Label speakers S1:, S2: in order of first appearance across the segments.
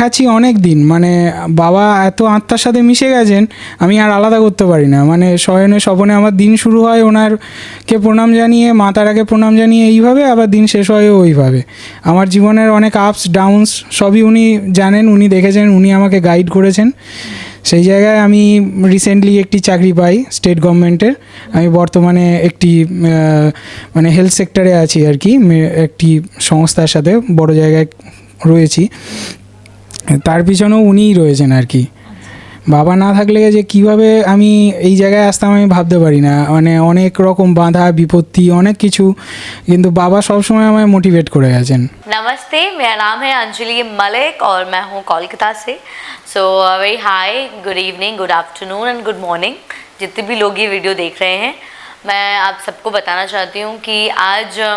S1: দেখাচ্ছি অনেক দিন। মানে বাবা এত আত্মার সাথে মিশে গেছেন, আমি আর আলাদা করতে পারি না। মানে শয়নে স্বপনে আমার দিন শুরু হয় ওনারকে প্রণাম জানিয়ে মা তারাকে প্রণাম জানিয়ে এইভাবে, আবার দিন শেষ হয় ওইভাবে। আমার জীবনের অনেক আপস ডাউনস সবই উনি জানেন, উনি দেখেছেন, উনি আমাকে গাইড করেছেন। সেই জায়গায় আমি রিসেন্টলি একটি চাকরি পাই স্টেট গভর্নমেন্টের আমি বর্তমানে একটি মানে হেলথ সেক্টরে আছি আর কি। একটি সংস্থার সাথে বড় জায়গায় রয়েছি। তার পিছনেও উনিই রয়েছেন আর কি বাবা না থাকলে যে কিভাবে আমি এই জায়গায় আসতাম আমি ভাবতে পারি না মানে অনেক রকম বাধা বিপত্তি অনেক কিছু কিন্তু বাবা সবসময় আমায় মোটিভেট করে গেছেন
S2: नमस्ते मेरा नाम है अंजलि मलिक और मैं हूँ कोलकाता से so very hi good evening good afternoon and good morning जितने भी लोग ये वीडियो देख रहे हैं मैं आप सबको बताना चाहती हूँ कि आज अ,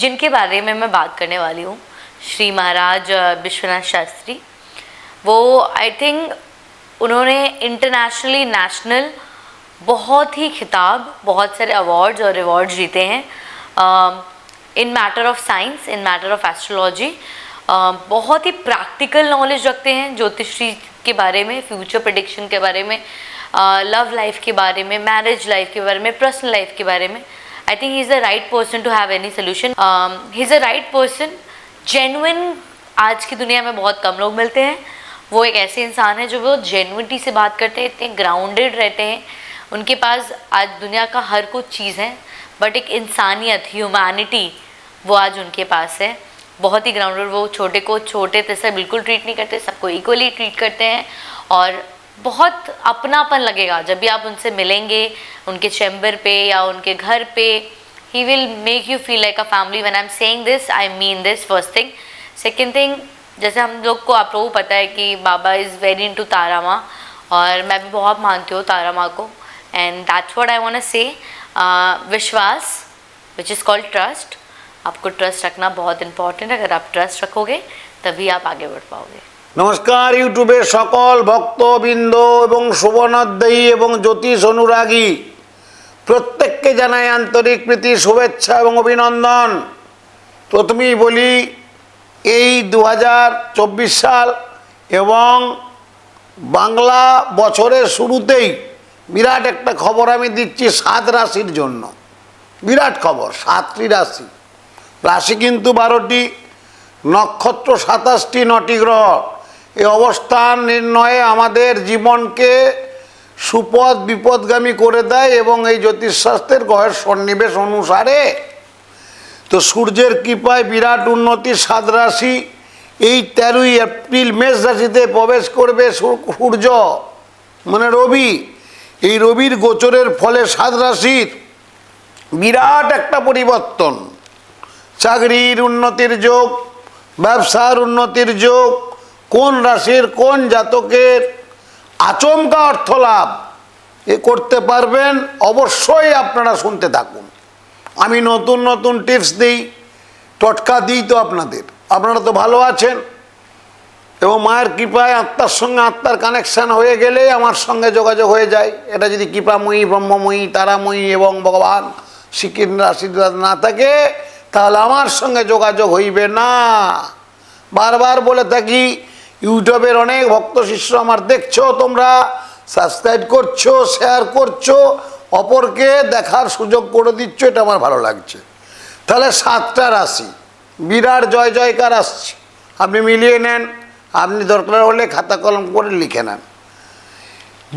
S2: जिनके बारे में मैं बात करने वाली हूँ श्री महाराज अ, विश्वनाथ शास्त्री वो आई थिंक उन्होंने इंटरनेशनली नेशनल बहुत ही खिताब बहुत सारे अवार्ड्स और रिवॉर्ड्स जीते हैं। In matter of science in matter of astrology बहुत ही प्रैक्टिकल नॉलेज रखते हैं ज्योतिषी के बारे में फ्यूचर प्रडिक्शन के बारे में लव uh, लाइफ के बारे में मैरिज लाइफ के बारे में पर्सनल लाइफ के बारे में। I think he is the right person to have any solution he is the right person genuine आज की दुनिया में बहुत कम लोग मिलते हैं। वो एक ऐसे इंसान है जो वो जेनुइनिटी से बात करते हैं, इतने ग्राउंडेड रहते हैं। उनके पास आज दुनिया का हर कुछ चीज़ है बट एक इंसानियत ह्यूमैनिटी वो आज उनके पास है। बहुत ही ग्राउंडेड वो छोटे को छोटे तैसे बिल्कुल ट्रीट नहीं करते, सबको इक्वली ट्रीट करते हैं। और बहुत अपनापन लगेगा, जब भी आप उनसे मिलेंगे, उनके चैम्बर पे या उनके घर पे he will make you feel like a family when I am saying this I mean this first thing second thing जैसे हम लोग को आप लोगों को पता है कि Baba is very into Tara Maa और मैं भी बहुत मानती हूँ तारा माँ को and that's what I want say विश्वास विच इज़ कॉल्ड ट्रस्ट आपको ट्रस्ट रखना बहुत इंपॉर्टेंट है अगर आप ट्रस्ट रखोगे तभी आप आगे बढ़ पाओगे
S3: নমস্কার ইউটিউবের সকল ভক্তবৃন্দ এবং শুভনদ্দয়ী এবং জ্যোতিষ অনুরাগী প্রত্যেককে জানাই আন্তরিক প্রীতি শুভেচ্ছা এবং অভিনন্দন প্রথমেই বলি এই দু হাজার চব্বিশ সাল এবং বাংলা বছরের শুরুতেই বিরাট একটা খবর আমি দিচ্ছি সাত রাশির জন্য। বিরাট খবর, সাতটি রাশি। রাশি কিন্তু বারোটি, নক্ষত্র সাতাশটি, নটি গ্রহ। এই অবস্থান নির্ণয়ে আমাদের জীবনকে সুপদ বিপদগামী করে দেয় এবং এই জ্যোতিষশাস্ত্রের গ্রহের সন্নিবেশ অনুসারে তো সূর্যের কৃপায় বিরাট উন্নতি, সাত রাশি, এই তেরোই এপ্রিল মেষ রাশিতে প্রবেশ করবে সূর্য মানে রবি। এই রবির গোচরের ফলে সাত রাশির বিরাট একটা পরিবর্তন। চাকরির উন্নতির যোগ, ব্যবসার উন্নতির যোগ, কোন রাশির কোন জাতকের আচমকা অর্থ লাভ এ করতে পারবেন, অবশ্যই আপনারা শুনতে থাকুন। আমি নতুন নতুন টিপস দিই, টটকা দিই তো আপনাদের। আপনারা তো ভালো আছেন। এবং মায়ের কৃপায় আত্মার সঙ্গে আত্মার কানেকশান হয়ে গেলে আমার সঙ্গে যোগাযোগ হয়ে যায়। এটা যদি কৃপাময়ী, ব্রহ্মময়ী, তারাময়ী এবং ভগবান শ্রীকৃষ্ণের আশীর্বাদ না থাকে, তাহলে আমার সঙ্গে যোগাযোগ হইবে না। বারবার বলে থাকি, ইউটিউবের অনেক ভক্ত শিষ্য আমার দেখছ, তোমরা সাবস্ক্রাইব করছ শেয়ার করছ অপরকে দেখার সুযোগ করে দিচ্ছ, এটা আমার ভালো লাগছে। তাহলে সাতটা রাশি। বিরাট জয় জয়কার আসছে। আপনি মিলিয়ে নেন, আপনি দরকার হলে খাতা কলম করে লিখে নেন।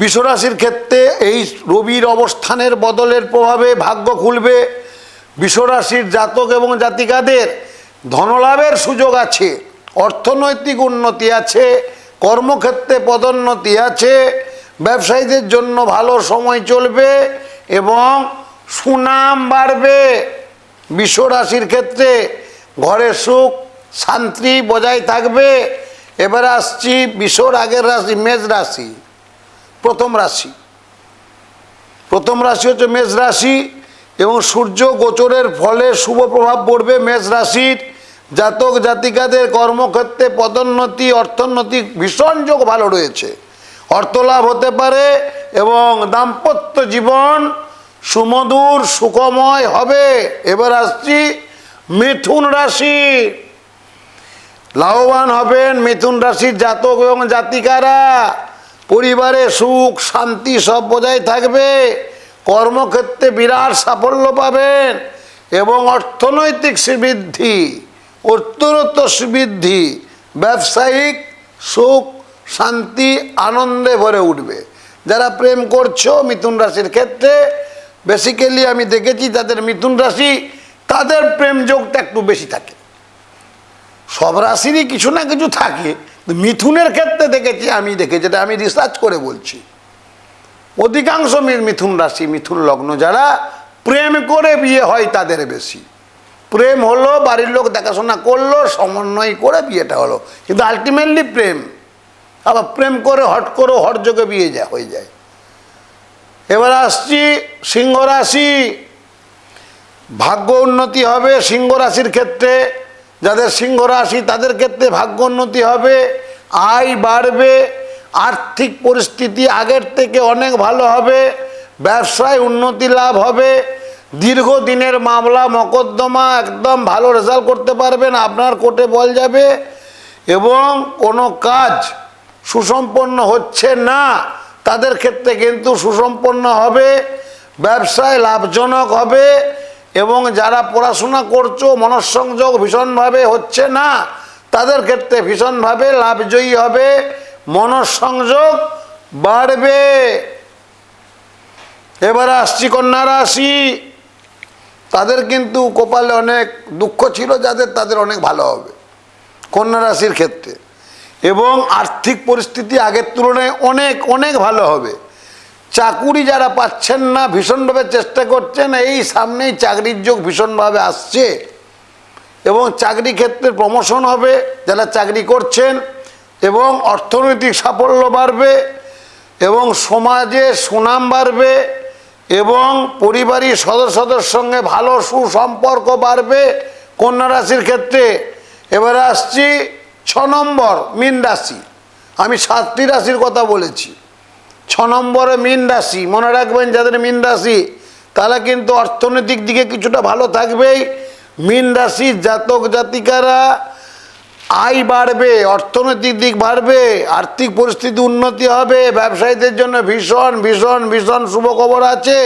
S3: বিশ্বরাশির ক্ষেত্রে এই রবির অবস্থানের বদলের প্রভাবে ভাগ্য খুলবে। বিশ্বরাশির জাতক এবং জাতিকাদের ধনলাভের সুযোগ আছে, অর্থনৈতিক উন্নতি আছে, কর্মক্ষেত্রে পদোন্নতি আছে, ব্যবসায়ীদের জন্য ভালো সময় চলবে এবং সুনাম বাড়বে বিশ্বরাশির ক্ষেত্রে। ঘরে সুখ, শান্তি বজায় থাকবে। এবার আসছি বিশ্বর আগের রাশি, মেষ রাশি, প্রথম রাশি। প্রথম রাশি হচ্ছে মেষ রাশি এবং সূর্য গোচরের ফলে শুভ প্রভাব পড়বে মেষ রাশির। জাতক জাতিকাদের কর্মক্ষেত্রে পদোন্নতি, অর্থোন্নতি ভীষণ যোগ ভালো রয়েছে। অর্থলাভ হতে পারে এবং দাম্পত্য জীবন সুমধুর, সুখময় হবে। এবার আসছি মিথুন রাশি। লাভবান হবেন মিথুন রাশির জাতক এবং জাতিকারা। পরিবারে সুখ, শান্তি সব বজায় থাকবে। কর্মক্ষেত্রে বিরাট সাফল্য পাবেন এবং অর্থনৈতিক শ্রীবৃদ্ধি উত্তরোত্তর শ্রীবৃদ্ধি, ব্যবসায়িক সুখ শান্তি, আনন্দে ভরে উঠবে। যারা প্রেম করছ মিথুন রাশির ক্ষেত্রে বেসিক্যালি আমি দেখেছি তাদের মিথুন রাশি, তাদের প্রেম যোগটা একটু বেশি থাকে। সব রাশিরই কিছু না কিছু থাকে মিথুনের ক্ষেত্রে দেখেছি, আমি দেখেছি, এটা আমি রিসার্চ করে বলছি। অধিকাংশ মিথুন রাশি, মিথুন লগ্ন যারা প্রেম করে বিয়ে হয় তাদের বেশি। প্রেম হলো, বাড়ির লোক দেখাশোনা করল, সমন্বয় করে বিয়েটা হলো। কিন্তু আলটিমেটলি প্রেম। আবার প্রেম করে, হট করে, হট যোগে বিয়ে যায় হয়ে যায়। এবার আসছি সিংহ রাশি ভাগ্য উন্নতি হবে সিংহ রাশির ক্ষেত্রে। যাদের সিংহ রাশি তাদের ক্ষেত্রে ভাগ্য উন্নতি হবে। আয় বাড়বে, আর্থিক পরিস্থিতি আগের থেকে অনেক ভালো হবে, ব্যবসায় উন্নতি লাভ হবে, দীর্ঘদিনের মামলা, মকদ্দমা, একদম ভালো রেজাল্ট করতে পারবেন, আপনার কোর্টে বল যাবে, এবং কোনো কাজ সুসম্পন্ন হচ্ছে না, তাদের ক্ষেত্রে কিন্তু সুসম্পন্ন হবে, ব্যবসায় লাভজনক হবে, এবং যারা পড়াশোনা করছ, মনঃসংযোগ ভীষণভাবে হচ্ছে না, তাদের ক্ষেত্রে ভীষণভাবে লাভজয়ী হবে, মনঃসংযোগ বাড়বে। এবার আসছি কন্যা রাশি। তাদের কিন্তু কপালে অনেক দুঃখ ছিল, যাদের তাদের অনেক ভালো হবে, কন্যা রাশির ক্ষেত্রে। এবং আর্থিক পরিস্থিতি আগের তুলনায় অনেক অনেক ভালো হবে। চাকুরি যারা পাচ্ছেন না, ভীষণভাবে চেষ্টা করছেন, এই সামনেই চাকরির যোগ ভীষণভাবে আসছে। এবং চাকরি ক্ষেত্রে প্রমোশন হবে, যারা চাকরি করছেন, এবং অর্থনৈতিক সাফল্য বাড়বে, এবং সমাজে সুনাম বাড়বে, এবং পরিবারের সদস্যদের সঙ্গে ভালো সুসম্পর্ক বাড়বে। কন্যা রাশির ক্ষেত্রে এবারে আসছি ছ নম্বর মীন রাশি। আমি সাতটি রাশির কথা বলেছি। ছ নম্বরে মীন রাশি। মনে রাখবেন, যাদের মীন রাশি, তারা কিন্তু অর্থনৈতিক দিকে কিছুটা ভালো থাকবেই। মীন রাশির জাতক জাতিকারা, আয় বাড়বে, অর্থনৈতিক দিক বাড়বে, আর্থিক পরিস্থিতি উন্নতি হবে, ব্যবসায়ীদের জন্য ভীষণ ভীষণ ভীষণ শুভ খবর আছে।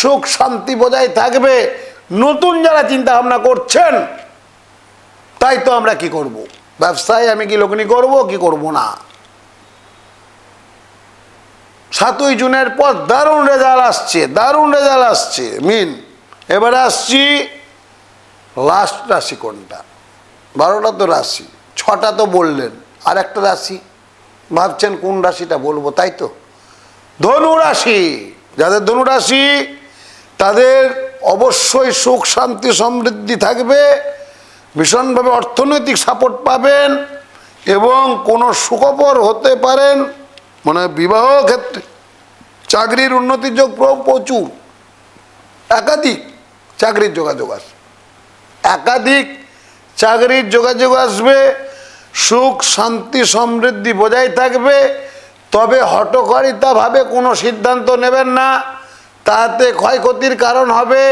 S3: সুখ শান্তি বজায় থাকবে। নতুন যারা চিন্তা ভাবনা করছেন, তাই তো আমরা কি করব? ব্যবসায় আমি কি লগ্নি করব, কি করব না? সাতই জুনের পর দারুণ রেজাল্ট আসছে, দারুণ রেজাল্ট আসছে। মিন, এবারে আসছি লাস্ট রাশি কোনটা? বারোটা তো রাশি, ছটা তো বললেন, আর একটা রাশি। ভাবছেন কোন রাশিটা বলব, তাই তো? ধনু রাশি, যাদের ধনু রাশি, তাদের অবশ্যই সুখ, শান্তি, সমৃদ্ধি থাকবে। ভীষণভাবে অর্থনৈতিক সাপোর্ট পাবেন এবং কোনো সুখবর হতে পারেন। মানে বিবাহ ক্ষেত্রে চাকরির উন্নতির যোগ প্রচুর। একাধিক চাকরির যোগাযোগ আছে একাধিক চাকরির যোগাযোগ আসবে, সুখ, শান্তি, সমৃদ্ধি বজায় থাকবে। তবে হটকারিতাভাবে কোনো সিদ্ধান্ত নেবেন না। তাতে ক্ষয়ক্ষতির কারণ হবে।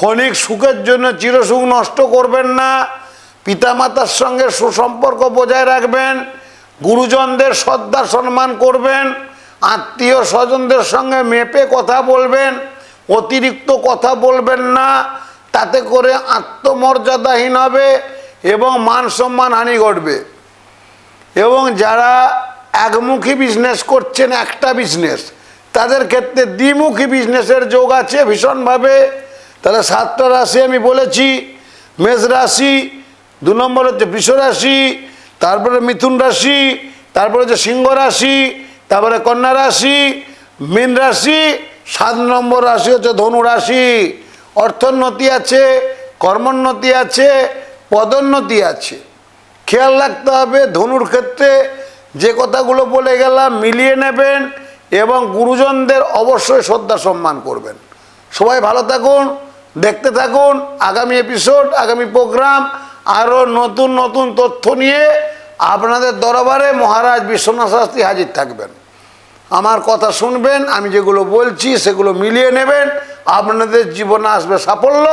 S3: ক্ষণিক সুখের জন্য চিরসুখ নষ্ট করবেন না। পিতামাতার সঙ্গে সুসম্পর্ক বজায় রাখবেন। গুরুজনদের শ্রদ্ধা সম্মান করবেন। আত্মীয় স্বজনদের সঙ্গে মেপে কথা বলবেন। অতিরিক্ত কথা বলবেন না। তাতে করে আত্মমর্যাদাহীন হবে এবং মান সম্মান হানি ঘটবে। এবং যারা একমুখী বিজনেস করছেন, একটা বিজনেস তাদের ক্ষেত্রে দ্বিমুখী বিজনেসের যোগ আছে ভীষণভাবে। তাহলে সাতটা রাশি আমি বলেছি, মেষ রাশি, দু নম্বর হচ্ছে বৃষ রাশি, তারপরে মিথুন রাশি, তারপরে হচ্ছে সিংহ রাশি, তারপরে কন্যা রাশি, মীন রাশি, সাত নম্বর রাশি হচ্ছে ধনু রাশি। অর্থোন্নতি আছে, কর্মোন্নতি আছে, পদোন্নতি আছে। খেয়াল রাখতে হবে ধনুর ক্ষেত্রে যে কথাগুলো বলে গেলাম, মিলিয়ে নেবেন এবং গুরুজনদের অবশ্যই শ্রদ্ধা সম্মান করবেন। সবাই ভালো থাকুন। দেখতে থাকুন, আগামী এপিসোড আগামী প্রোগ্রাম আরও নতুন নতুন তথ্য নিয়ে আপনাদের দরবারে মহারাজ বিশ্বনাথ শাস্ত্রী হাজির থাকবেন। আমার কথা শুনবেন, আমি যেগুলো বলছি সেগুলো মিলিয়ে নেবেন, আপনাদের জীবনে আসবে সাফল্য,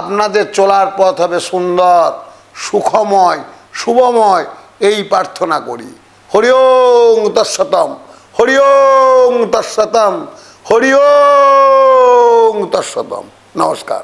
S3: আপনাদের চলার পথ হবে সুন্দর, সুখময়, শুভময়, এই প্রার্থনা করি। হরি ওং তৎসতম হরি ওং তৎসতম হরি ওং তৎসতম। নমস্কার